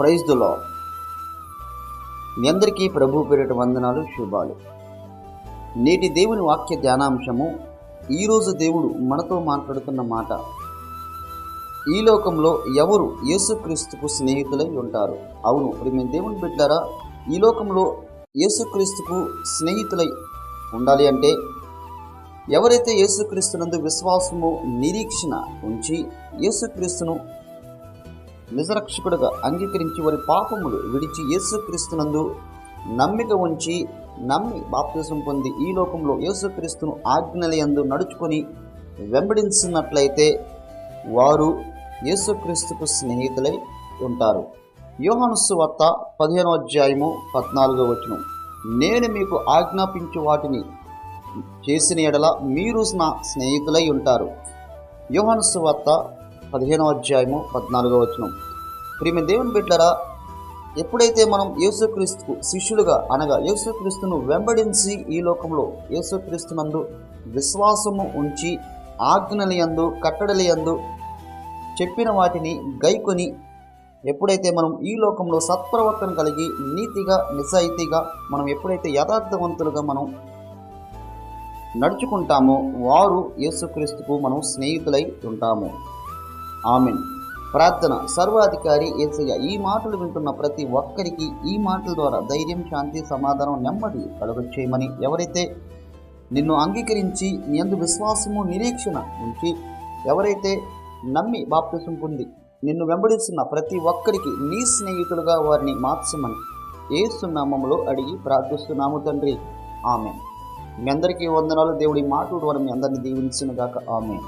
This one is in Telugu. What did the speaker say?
ప్రైజ్ దులో మీ అందరికీ ప్రభు పేరిట వందనాలు శుభాలు. నేటి దేవుని వాక్య ధ్యానాంశము ఈరోజు దేవుడు మనతో మాట్లాడుతున్న మాట ఈ లోకంలో ఎవరు యేసుక్రీస్తుకు స్నేహితులై ఉంటారు? అవును ప్రేమ దేవుని బిడ్డారా ఈ లోకంలో యేసుక్రీస్తుకు స్నేహితులై ఉండాలి అంటే ఎవరైతే యేసుక్రీస్తునందు విశ్వాసము నిరీక్షణ ఉంచి యేసుక్రీస్తును నిజరక్షకుడుగా అంగీకరించి వారి పాపములు విడిచి యేసుక్రీస్తునందు నమ్మిక ఉంచి నమ్మి బాప్తిజం పొంది ఈ లోకంలో యేసుక్రీస్తును ఆజ్ఞలయందు నడుచుకొని వెంబడించినట్లయితే వారు యేసుక్రీస్తుకు స్నేహితులై ఉంటారు. యోహాను సువార్త పదిహేనో అధ్యాయము పద్నాలుగో వచనం. నేను మీకు ఆజ్ఞాపించు వాటిని చేసిన ఎడల మీరు నా స్నేహితులై ఉంటారు. యోహాను వత్త పదిహేనో అధ్యాయము పద్నాలుగో వచనం. ప్రియమ దేవుని బిడ్డరా ఎప్పుడైతే మనం యేసుక్రీస్తుకు శిష్యులుగా అనగా యేసుక్రీస్తును వెంబడించి ఈ లోకంలో యేసుక్రీస్తునందు విశ్వాసము ఉంచి ఆజ్ఞలయందు కట్టడలయందు కట్టడల యందు చెప్పిన వాటిని గైకొని ఎప్పుడైతే మనం ఈ లోకంలో సత్ప్రవర్తన కలిగి నీతిగా నిజాయితీగా మనం ఎప్పుడైతే యథార్థవంతులుగా మనం నడుచుకుంటామో వారు యేసుక్రీస్తుకు మనం స్నేహితులై ఉంటాము. ఆమెన్. ప్రార్థన. సర్వాధికారి ఏసయ్య ఈ మాటలు వింటున్న ప్రతి ఒక్కరికి ఈ మాటల ద్వారా ధైర్యం శాంతి సమాధానం నెమ్మది కలుగచేయమని ఎవరైతే నిన్ను అంగీకరించి నీ అందు విశ్వాసము నిరీక్షణ ఉంచి ఎవరైతే నమ్మి బాప్తిసం పొంది నిన్ను వెంబడిస్తున్న ప్రతి ఒక్కరికి నీ స్నేహితులుగా వారిని మార్చమని ఏసునామములో అడిగి ప్రార్థిస్తున్నాము తండ్రి. ఆమె మీ అందరికీ వందనాలు. దేవుడి మాటల ద్వారా మీ అందరిని దీవించిన గాక ఆమె